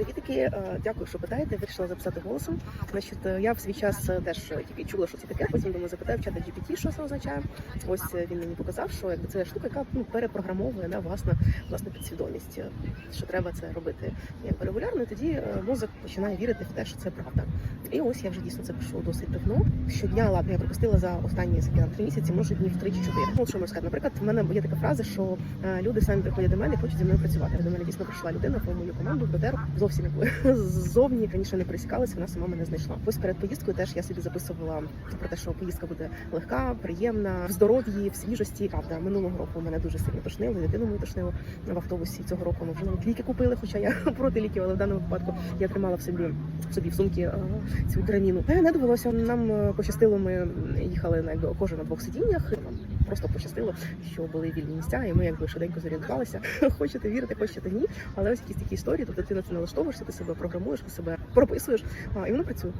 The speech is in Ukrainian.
Привітики, Е, дякую, що питаєте. Вирішила записати голосом. Значить, е, я в свій час е, теж тільки чула, що це таке. Потім думаю, запитаю в чата GPT, що це означає. Ось він мені показав, що якби це штука, яка ну перепрограмовує на власне власне підсвідомість, що треба це робити якби регулярно. і Тоді мозок починає вірити в те, що це правда. І ось я вже дійсно це пишу досить давно. Щодня, ладно, я пропустила за останні скільки три місяці, може днів три чи чотири. Ну що можу сказати? Наприклад, в мене є така фраза, що е, люди самі приходять до мене і хочуть зі мною працювати. До мене дійсно прийшла людина в мою команду БТР, зовсім якби ззовні раніше не пересікалися, вона сама мене знайшла. Ось перед поїздкою теж я собі записувала про те, що поїздка буде легка, приємна, в здоров'ї, в свіжості. Правда, минулого року мене дуже сильно тошнило, дитину мою тошнило в автобусі. Цього року ми вже навіть ліки купили, хоча я проти ліків, але в даному випадку я тримала в собі собі в сумки е, цю драніну. Не довелося. Нам е, пощастило. Ми їхали на кожен на двох сидіннях. Нам просто пощастило, що були вільні місця, і ми якби швиденько зорієнтувалися. Хочете вірити, хочете ні. Але ось якісь такі історії, тобто ти на це налаштовуєшся, ти себе програмуєш, ти себе прописуєш, і воно працює.